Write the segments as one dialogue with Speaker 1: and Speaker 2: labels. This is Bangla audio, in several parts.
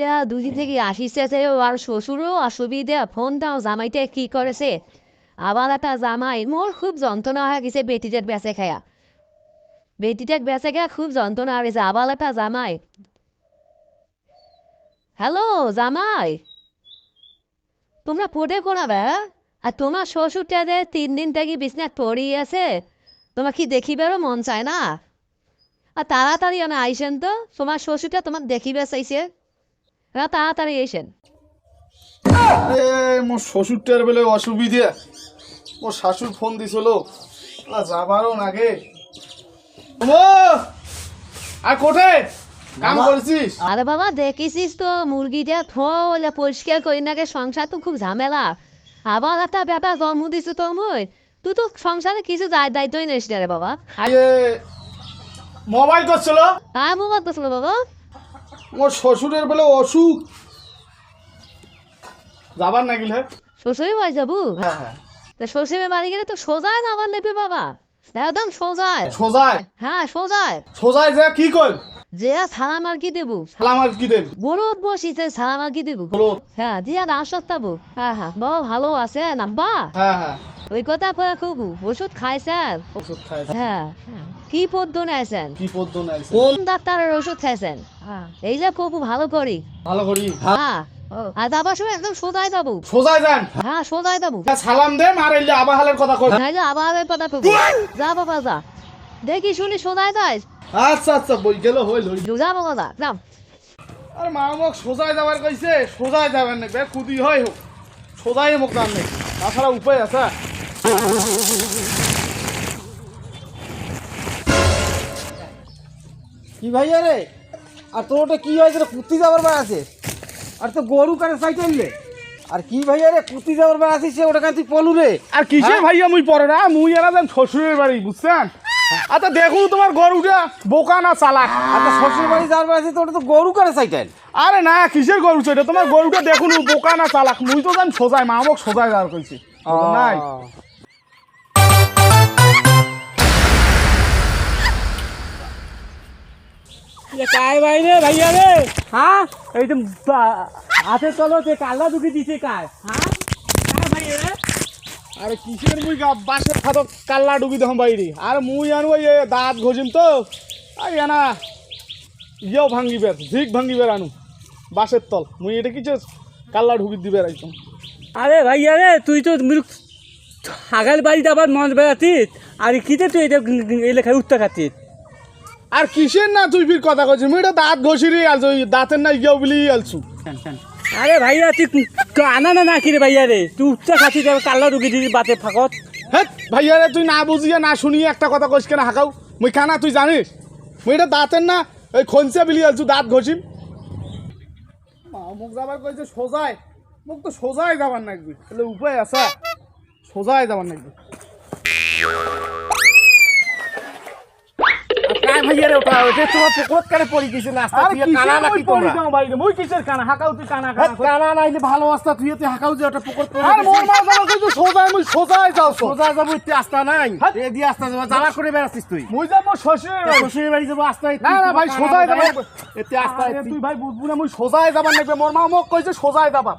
Speaker 1: তা দুদিন থেকে আসিছে আর শ্বশুরও অসুবিধে ফোন দাও জামাইতে কি করেছে? আবার একটা জামাই মোর খুব যন্ত্রণা হয়ে গেছে বেটিটার বেঁচে খায়া। বেটিটার বেঁচে খায়া খুব যন্ত্রণা হয়েছে আবার একটা জামাই। হ্যালো জামাই। তোমরা পড়ে করাবে আর তোমার শ্বশুরটা যে তিন দিন থেকে বিছনাথ পড়িয়ে আছে, তোমার কি দেখিবারও মন চায় না? আর তাড়াতাড়ি না আইসেন তো, তোমার শ্বশুরটা তোমার দেখিবে চাইছে। হ্যাঁ তাড়াতাড়ি
Speaker 2: আরে মোর শ্বশুরটার বেলে অসুবিধে। মোর শাশুর ফোন দিছিল যাবারও নাগে আর কাম করছিস?
Speaker 1: আরে বাবা দেখিছিস তো মুরগিটা থলে পরিষ্কার করি নাকি সংসার তো খুব ঝামেলা। আবার একটা ব্যাপার জন্ম দিছো তো মই। তুই তো সংসারে কিছু দায় দায়িত্বই নিস না রে বাবা।
Speaker 2: মোবাইল করছিল?
Speaker 1: কার মোবাইল করছিল বাবা।
Speaker 2: মোর শ্বশুরের বেলে অসুখ। যাবার হ্যাঁ
Speaker 1: বাড়ি যাব?
Speaker 2: হ্যাঁ হ্যাঁ।
Speaker 1: তা বাড়ি গেলে তো সোজায় আমার নেবে বাবা। একদম সোজায়।
Speaker 2: সোজায়?
Speaker 1: হ্যাঁ সোজায়।
Speaker 2: সোজায় যা কি কর
Speaker 1: যে সালাম আর কি দেবো।
Speaker 2: সালাম আর কি দেব।
Speaker 1: বড় বসিছে সালাম আর কি দেবো হ্যাঁ দিয়া না হ্যাঁ হ্যাঁ বাবা ভালো আছে নাম্বা
Speaker 2: হ্যাঁ হ্যাঁ।
Speaker 1: ওই কথা খুব ওষুধ খাইছেন
Speaker 2: ওষুধ খাই
Speaker 1: হ্যাঁ। কি পদ্য নেছেন
Speaker 2: কি পদ্য
Speaker 1: কোন ডাক্তারের ওষুধ খাইছেন এই যে খুব ভালো করি।
Speaker 2: ভালো করি।
Speaker 1: হ্যাঁ। আর যাবার সময় একদম সোজাই যাব।
Speaker 2: সোজায় যান।
Speaker 1: হ্যাঁ সোজাই যাব।
Speaker 2: সালাম দে মারাইলে আবাহালের কথা কই
Speaker 1: নাই যে আবার কথা পাবো যা বাবা যা। দেখি শুনি সোজাই যাই
Speaker 2: আচ্ছা আচ্ছা বই গেল হইল
Speaker 1: যা বাবা যা যাম
Speaker 2: আর মা মোক সোজায় যাবার কইছে সোজায় যাবেন না বে কুদি হয় হোক। সোজাই মোক দাম নেই তাছাড়া উপায় আছে।
Speaker 3: কি ভাইয়া রে? আর তোর ওটা কি হয়েছে রে? কুত্তি যাবার বার আছে। আর তো গরু কানে সাইকেল রে আর কি ভাইয়া রে? কুত্তি যাবার বার আছিস সে ওটা কান তুই পলু রে।
Speaker 2: আর কিসে ভাইয়া মুই পড়ে না? মুই এরা যান শ্বশুরের বাড়ি বুঝছেন? আচ্ছা দেখুন তোমার গরুটা বোকা না চালাক
Speaker 3: তো শ্বশুর বাড়ি যাওয়ার বার আছে তো ওটা তো গরু কানে সাইকেল
Speaker 2: আরে না কিসের গরু সেটা তোমার গরুটা দেখুন বোকা না চালাক। মুই তো জান সোজায় মা মোক সোজায় যাওয়ার কইছি। নাই।
Speaker 3: কায় ভাই রে ভাইয়া রে? হ্যাঁ? এই তো হাতে চলো যে কাল্লা দুঃখে দিছে কায় হ্যাঁ? কায় ভাইয়া রে?
Speaker 2: আরে কিসের মুই কাল্লা ডুবি দেখো বাইরে। আর মুই এ দাঁত ঘষিম তো। আই না ইয়েও ভাঙ্গিবে ঝিক ভাঙ্গিবে আনু। বাঁশের তল। মুই এটা কিছু কাল্লা ঢুকি দিবে একদম
Speaker 4: আরে ভাইয়া রে তুই তো মিরুক হাগাল বাড়িতে আবার মন বেড়াতিস। আর কিতে তুই এটা এই লেখায় উত্তর খাতিস?
Speaker 2: আর কিসের না তুই ফির কথা কইছিস? মুই এটা দাঁত ঘষিরি আলছো দাঁতের না ইয়েও বলি আলছু।
Speaker 4: আরে ভাইয়া তুই আনা না না কিরে ভাইয়া রে? তুই খাতিস আবার কাল্লা ঢুকি দিবি বাতে ফাঁকত
Speaker 2: হ্যাঁ ভাইয়া রে তুই না বুঝিয়ে না শুনিয়ে একটা কথা কইস কেন হাঁকাও? মুই খানা তুই জানিস? মুই এটা দাঁতের না ওই খনসে বিলি আলছু দাঁত ঘষিম। মুখ যাবার কইছে সোজায়? মুখ তো সোজায় যাবার নাকবি তাহলে উপায় আছে? সোজায় যাবার নাকবি
Speaker 3: কায় ভাইয়া রে ওটা ওটা তোমার পুকুরত কানে পড়ি গেছে না আস্তা তুই কানা নাকি
Speaker 2: মুই পড়ি
Speaker 3: তোমরা?
Speaker 2: বাইরে? মুই কিসের কানা? হাঁকাও তুই কানা
Speaker 3: হ্যাঁ,
Speaker 2: কানা
Speaker 3: কানা নাইলে ভালো আস্তা তুই তুই হাকাও যে ওটা পুকুর পড়ে
Speaker 2: আর মোর মা যাবার কইছে সোজায় মুই সোজায় যাও
Speaker 3: সোজা যাব তুই আস্তা নাই।
Speaker 2: হ্যাঁ।
Speaker 3: এ দিয়ে আস্তা যাব জ্বালা করে বেড়াচ্ছিস তুই।
Speaker 2: মুই যাব শ্বশুরের বাড়ি।
Speaker 3: শ্বশুরের বাড়ি যাব আস্তা
Speaker 2: না না ভাই সোজায় যাবার
Speaker 3: এতে আস্তা
Speaker 2: তুই ভাই বুঝবু না মুই সোজায় যাবার নাকবে মোর মা মোক কইছে সোজায় যাবার।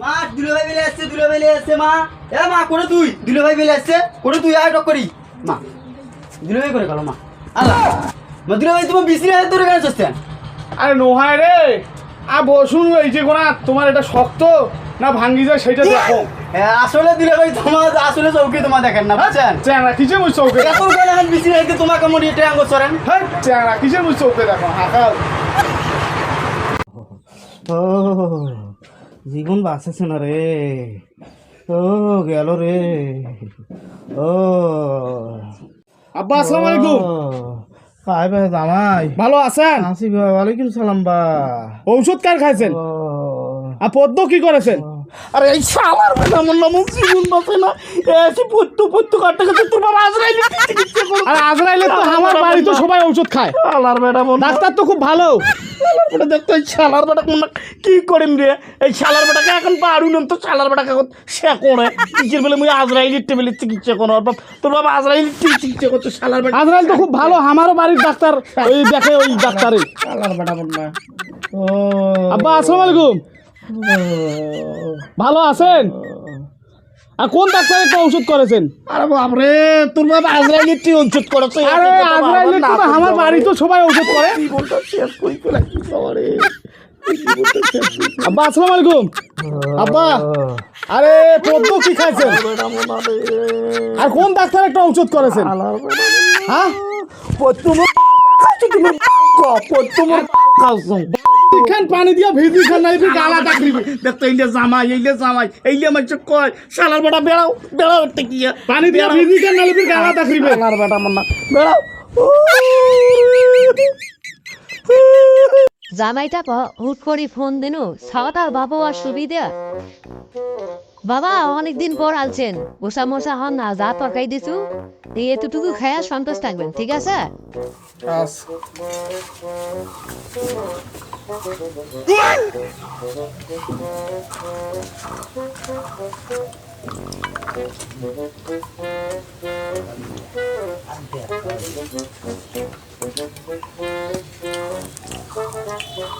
Speaker 5: মা দুলো ভাই বেলে আসছে দুলো বেলে আসছে মা? এ মা করে তুই? দুলো ভাই বেলে আসছে করে তুই? আয় টক করি। মা দুলো ভাই করে গেল মা? আল্লাহ। মা দুলো ভাই তোমার বিসির হাতে ধরে কেন চলছেন
Speaker 2: আরে নোহায় রে! আর বসুন এই যে কোনা তোমার এটা শক্ত না ভাঙ্গি যায় সেটা দেখো।
Speaker 5: আসলে দুলো ভাই তোমার আসলে চৌকি তোমার দেখেন না বুঝছেন?
Speaker 2: চ্যাংরা কিসে মুই চৌকে?
Speaker 5: এত গেলে এখন বিসির হাতে তোমাকে মনে এটা আঙ্গ চড়েন
Speaker 2: হ্যাঁ চ্যাংরা কিসে মুই চৌকে দেখো হাঁকাও।
Speaker 3: ও জীবন বাঁচেছে না রে। ও গেল রে। ও।
Speaker 2: আব্বা আসসালামু আলাইকুম।
Speaker 3: কাই ভাই জামাই?
Speaker 2: ভালো আছেন?
Speaker 3: আসি ভাই ওয়ালাইকুম সালাম বা।
Speaker 2: ঔষধ কার খাইছেন? আর পদ্ম কি করেছেন?
Speaker 3: আরে এই শালার বেটা আমার নাম জীবন বাঁচে না? এসে পত্তু পত্তু কাটতে কাটতে তোর বাবা আজরাইলে
Speaker 2: আর আজরাইলে তো আমার বাড়ি তো সবাই ঔষধ খায়।
Speaker 3: শালার বেটা
Speaker 2: ডাক্তার তো খুব ভালো।
Speaker 3: বেটা দেখতো এই শালার বেটা কোন কি করেন রে? এই শালার বেটাকে এখন পারু না তো শালার বেটাকে এখন সে করে। কিসের বলে মুই আজরাইলি টেবিলে চিকিৎসা করো আর তোর বাবা আজরাইলি চিকিৎসা করতো শালার বেটা।
Speaker 2: আজরাইল তো খুব ভালো আমারও বাড়ির ডাক্তার। ওই দেখে ওই ডাক্তারে।
Speaker 3: শালার বেটা না ও
Speaker 2: আব্বা আসসালামু আলাইকুম। ভালো আছেন? আর কোন ডাক্তার একটা ওষুধ করেছেন?
Speaker 3: আরে বাপরে তোর বাবা তুই ওষুধ করেছে।
Speaker 2: আরে আজরাইলে তো আমার বাড়ি তো সবাই ওষুধ করে।
Speaker 3: জীবনটা শেষ করি
Speaker 2: আব্বা আসসালামু আলাইকুম। আব্বা আরে পদ্ম কি খাইছেন? আর কোন ডাক্তার একটা ওষুধ করেছেন? হ্যাঁ?
Speaker 3: পত্তুমর খাওছো।
Speaker 2: খান পানি দিয়া ভিজি খান নাই গালা ডাকলিবে
Speaker 3: দেখ তো এইলে জামাই এইলে জামাই এইলে কয় শালার বেটা বেড়াও বেড়াও একটা কি
Speaker 2: পানি দিয়া ভিজি খান নাইলে গালা ডাকলিবে
Speaker 3: শালার বেটা আমার না বেড়াও।
Speaker 1: জামাইটা প- হুট করে ফোন দিনু সাওতাল বাবু আর সুবিধা বাবা অনেকদিন পর আলছেন বসা মশা হন না যা তরকারি দিছু এতটুকু খায়া সন্তোষ থাকবেন ঠিক আছে?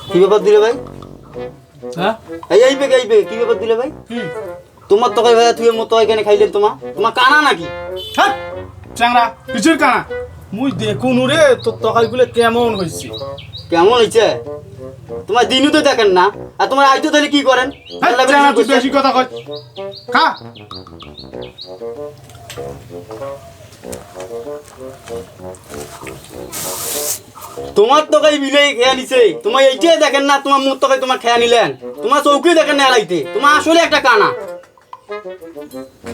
Speaker 5: কি ব্যাপার দিলে ভাই?
Speaker 2: হ্যাঁ?
Speaker 5: এই আইবে আইবে কি ব্যাপার দিলে ভাই? তোমার তকাই ভাই তুই মতো এখানে খাইলেন তোমা? তোমার কানা নাকি?
Speaker 2: হ্যাঁ চাংরা কিছুর কানা? মুই দেখুন রে তো তোর তরকারিগুলো কেমন হয়েছে
Speaker 5: কেমন হয়েছে তোমার দিনও তো দেখেন না। আর তোমার আইতো তাহলে কি করেন? বেশি
Speaker 2: কথা কয়। খা।
Speaker 5: তোমার তকাই বিলে খেয়া নিছে। তোমার এইটাই দেখেন না তোমার মুখ তকাই তোমার খেয়া নিলেন। তোমার চৌকি দেখেন না এলাইতে। তোমার আসলে একটা কানা।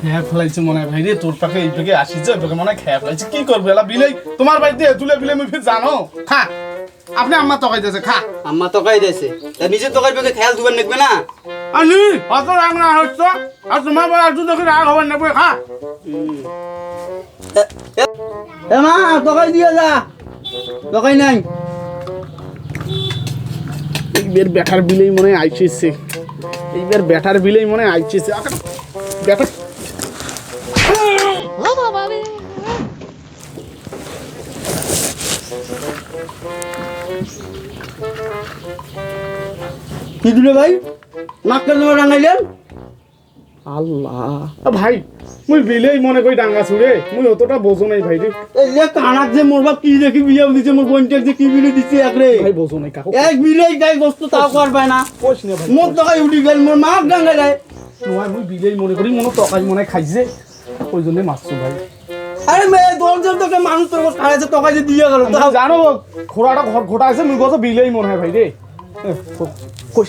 Speaker 2: খেয়া ফেলাইছে মনে ভাই রে তোর পাখে এই পাখে মনে খেয়া ফেলাইছে। কি করবে এলা বিলেই তোমার বাড়িতে তুলে বিলে ফির জানো? খা আপনি আম্মা তকাই দিয়েছে খা।
Speaker 5: আম্মা তকাই দিয়েছে। তা নিজের তকাই পেকে খেয়াল দুবার না?
Speaker 2: আনি অত রাগ না হচ্ছে? আর তোমার বাড়ি রাগ হবার নেবে খা।
Speaker 5: এ মা তকাই দিয়ে যা। তকাই নাই।
Speaker 2: এইবার ব্যাটার বিলেই মনে আইসেছে এইবার ব্যাটার বিলেই মনে আইসেছে ব্যাটার
Speaker 1: ও বাবা রে
Speaker 5: কি দিলে ভাই? নাকটা তোমার রাঙাইলেন?
Speaker 2: আল্লাহ। ভাই মুই বিলেই মনে করি ডাঙ্গা ছুড়ে মুই অতটা বোঝো নাই ভাই রে।
Speaker 5: এই যে কানাক যে মোর বাপ কি দেখি বিয়ে দিছে মোর বোনটাকে যে কি বিলে দিছে একরে
Speaker 2: ভাই বোঝো নাই কাকু।
Speaker 5: এক বিলে যাই বস্তু তাও করবে না।
Speaker 2: কোশ নে ভাই
Speaker 5: মোর তকাই উঠি গেল মোর মাক ডাঙ্গাই যায়।
Speaker 2: নয় মুই বিলেই মনে করি মনে তকাই মনে খাইছে ওই জন্য মারছো ভাই
Speaker 5: আরে মেয়ে দশজন তোকে মানুষ তোর খাইছে তকাই যে দিয়ে গেল
Speaker 2: জানো ঘোড়াটা ঘোটা আছে মুই কত বিলেই মনে হয় ভাই রে কোশ